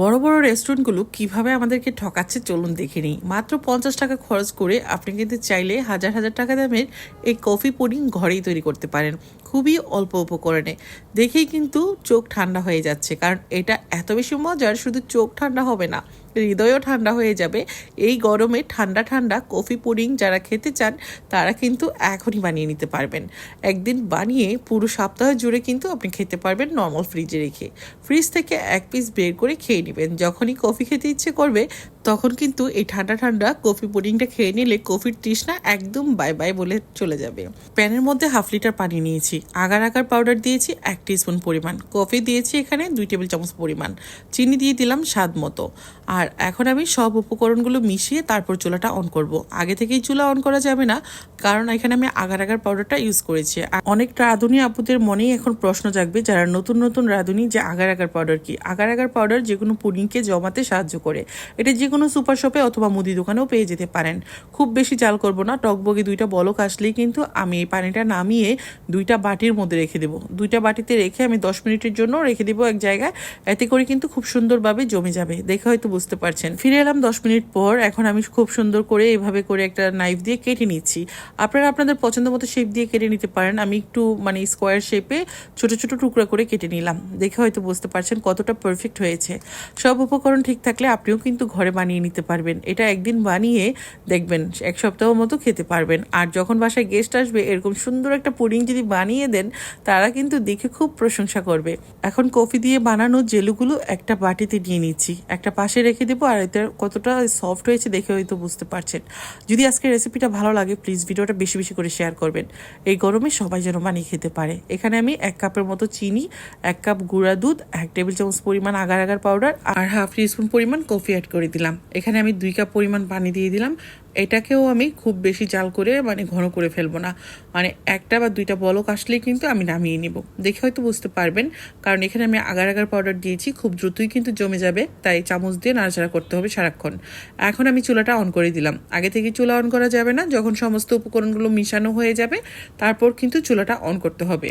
বড় বড় রেস্টুরেন্টগুলো কীভাবে আমাদেরকে ঠকাচ্ছে চলুন দেখে নিই। মাত্র পঞ্চাশ টাকা খরচ করে আপনি কিন্তু চাইলে হাজার হাজার টাকা দামের এই কফি পুডিং ঘরেই তৈরি করতে পারেন, খুবই অল্প উপকরণে। দেখেই কিন্তু চোখ ঠান্ডা হয়ে যাচ্ছে, কারণ এটা এত বেশি মজার, শুধু চোখ ঠান্ডা হবে না। হৃদয়ও ঠান্ডা হয়ে যাবে। এই গরমে ঠান্ডা ঠান্ডা কফি, পুডিং যারা খেতে চান, তারা কিন্তু এখনই বানিয়ে নিতে পারবেন। একদিন বানিয়ে পুরো সপ্তাহ জুড়ে কিন্তু আপনি খেতে পারবেন নর্মাল ফ্রিজে রেখে। ফ্রিজ থেকে এক পিস বের করে খেয়ে নেবেন। যখনই কফি খেতে ইচ্ছে করবে তখন কিন্তু এই ঠান্ডা ঠান্ডা কফি পুডিংটা খেয়ে নিলে কফির তৃষ্ণা একদম বাই বাই বলে চলে যাবে। প্যানের মধ্যে হাফ লিটার পানি নিয়েছি। আগার আগার পাউডার দিয়েছি এক স্পুন পরিমাণ। কফি দিয়েছি এখানে দুই টেবিল চামচ পরিমাণ। চিনি দিয়ে দিলাম স্বাদ মতো। আর এখন আমি সব উপকরণগুলো মিশিয়ে তারপর চুলাটা অন করব। আগে থেকেই চুলা অন করা যাবে না, কারণ এখানে আমি আগার আগার পাউডারটা ইউজ করেছি। অনেক রাঁধুনি আপুদের মনেই এখন প্রশ্ন জাগবে, যারা নতুন নতুন রাঁধুনি, যে আগার আগার পাউডার কি? আগার আগার পাউডার যে কোনো পুডিংকে জমাতে সাহায্য করে। এটা যে কোনো সুপার শপে অথবা মুদি দোকানেও পেয়ে যেতে পারেন। খুব বেশি জাল করব না, টকবগে দুইটা বলক আসলেই কিন্তু আমি এই পানিটা নামিয়ে দুইটা বাটির মধ্যে রেখে দেবো। দুইটা বাটিতে রেখে আমি দশ মিনিটের জন্য রেখে দেবো এক জায়গায়। এতে করে কিন্তু খুব সুন্দরভাবে জমে যাবে। দেখে হয়তো বুঝতে পারছেন। ফিরে এলাম দশ মিনিট পর, এখন আমি খুব সুন্দর করে এভাবে করে একটা নাইফ দিয়ে কেটে নিচ্ছি। আপনারা আপনাদের পছন্দ মতো শেপ দিয়ে কেটে নিতে পারেন। আমি একটু মানে স্কোয়ার শেপে ছোট ছোট টুকরা করে কেটে নিলাম। দেখে হয়তো বুঝতে পারছেন কতটা পারফেক্ট হয়েছে। সব উপকরণ ঠিক থাকলে আপনিও কিন্তু ঘরে বানিয়ে নিতে পারবেন। এটা একদিন বানিয়ে দেখবেন, এক সপ্তাহ মতো খেতে পারবেন। আর যখন বাসায় গেস্ট আসবে, এরকম সুন্দর একটা পুডিং যদি বানিয়ে দেন, তারা কিন্তু দেখে খুব প্রশংসা করবে। এখন কফি দিয়ে বানানো জেলুগুলো একটা বাটিতে নিয়ে নিচ্ছি। একটা পাশে রেখে দেবো, আর এতে কতটা সফট হয়েছে দেখে হয়তো বুঝতে পারছেন। যদি আজকের রেসিপিটা ভালো লাগে প্লিজ ভিডিওটা বেশি বেশি করে শেয়ার করবেন। এই গরমে সবাই যেন বানিয়ে খেতে পারে। এখানে আমি এক কাপের মতো চিনি, এক কাপ গুঁড়া দুধ, এক টেবিল চামচ পরিমাণ আগার আগার পাউডার আর হাফ স্পুন পরিমাণ কফি অ্যাড করে দিলাম। এখানে আমি দুই কাপ পরিমাণ পানি দিয়ে দিলাম। এটাকেও আমি খুব বেশি জাল করে মানে ঘন করে ফেলব না। মানে একটা বা দুইটা বলক আসলেই কিন্তু আমি নামিয়ে নিব। দেখে হয়তো বুঝতে পারবেন, কারণ এখানে আমি আগার আগার পাউডার দিয়েছি, খুব দ্রুতই কিন্তু জমে যাবে, তাই চামচ দিয়ে নাড়াচাড়া করতে হবে সারাক্ষণ। এখন আমি চুলাটা অন করে দিলাম। আগে থেকে চুলা অন করা যাবে না, যখন সমস্ত উপকরণগুলো মিশানো হয়ে যাবে, তারপর কিন্তু চুলাটা অন করতে হবে।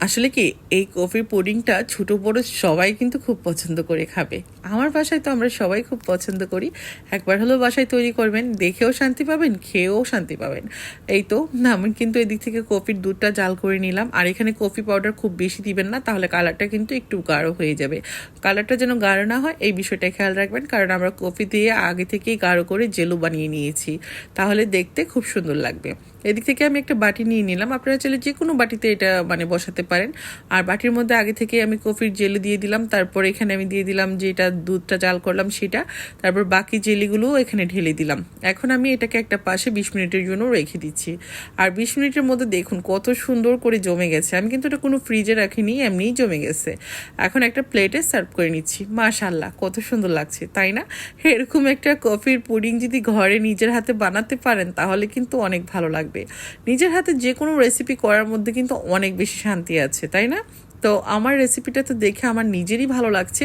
আসলে কি, এই কফির পুডিংটা ছোট বড় সবাই কিন্তু খুব পছন্দ করে খাবে। আমার বাসায় তো আমরা সবাই খুব পছন্দ করি। একবার হলেও বাসায় তৈরি করবেন, দেখেও শান্তি পাবেন, খেয়েও শান্তি পাবেন। এই তো, না, আমি কিন্তু এদিক থেকে কফির দুধটা জাল করে নিলাম। আর এখানে কফি পাউডার খুব বেশি দিবেন না, তাহলে কালারটা কিন্তু একটু গাঢ় হয়ে যাবে। কালারটা যেন গাঢ় না হয়, এই বিষয়টা খেয়াল রাখবেন, কারণ আমরা কফি দিয়ে আগে থেকেই গাঢ় করে জেলু বানিয়ে নিয়েছি। তাহলে দেখতে খুব সুন্দর লাগবে। এদিক থেকে আমি একটা বাটি নিয়ে নিলাম। আপনারা চাইলে যে কোনো বাটিতে এটা মানে বসাতে পারেন। আর বাটির মধ্যে আগে থেকে আমি কফির জেলি দিয়ে দিলাম। তারপর এখানে আমি দিয়ে দিলাম যেটা দুধটা জাল করলাম সেটা। তারপর বাকি জেলিগুলোও এখানে ঢেলে দিলাম। এখন আমি এটাকে একটা পাশে বিশ মিনিটের জন্য রেখে দিচ্ছি। আর বিশ মিনিটের মধ্যে দেখুন কত সুন্দর করে জমে গেছে। আমি কিন্তু এটা কোনো ফ্রিজে রাখিনি, এমনিই জমে গেছে। এখন একটা প্লেটে সার্ভ করে নিচ্ছি। মাশাল্লাহ কত সুন্দর লাগছে, তাই না? এরকম একটা কফির পুডিং যদি ঘরে নিজের হাতে বানাতে পারেন, তাহলে কিন্তু অনেক ভালো লাগবে নিজের হাতে যে কোনো রেসিপি করার মধ্যে কিন্তু অনেক বেশি শান্তি আছে, তাই না? তো আমার রেসিপিটা তো দেখে আমার নিজেরই ভালো লাগছে।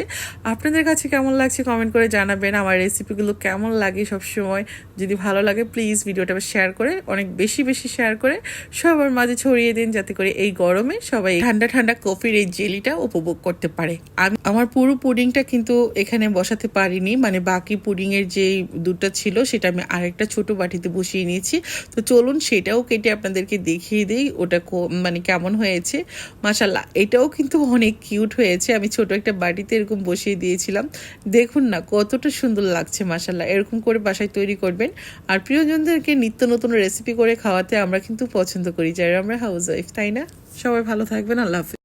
আপনাদের কাছে কেমন লাগছে কমেন্ট করে জানাবেন। আমার রেসিপিগুলো কেমন লাগে সবসময়? যদি ভালো লাগে প্লিজ ভিডিওটা শেয়ার করে, অনেক বেশি বেশি শেয়ার করে সবার মাঝে ছড়িয়ে দিন যাতে করে এই গরমে সবাই ঠান্ডা ঠান্ডা কফির এই জেলিটা উপভোগ করতে পারে। আমি, আমার পুরো পুডিংটা কিন্তু এখানে বসাতে পারিনি। মানে বাকি পুডিংয়ের যে দুধটা ছিল সেটা আমি আরেকটা ছোট বাটিতে বসিয়ে নিয়েছি। তো চলুন সেটাও কেটে আপনাদেরকে দেখিয়ে দিই, ওটা মানে কেমন হয়েছে। মাসাল্লাহ এটাও কিন্তু অনেক কিউট হয়েছে। আমি ছোট একটা বাটিতে এরকম বসিয়ে দিয়েছিলাম। দেখুন না, কতটা সুন্দর লাগছে মাসাল্লাহ এরকম করে বাসায় তৈরি করবেন। আর প্রিয়জনদেরকে নিত্য নতুন রেসিপি করে খাওয়াতে আমরা কিন্তু পছন্দ করি। যারা আমরা হাউস ওয়াইফ তাই না? সবাই ভালো থাকবেন, আল্লাহ হাফিজ।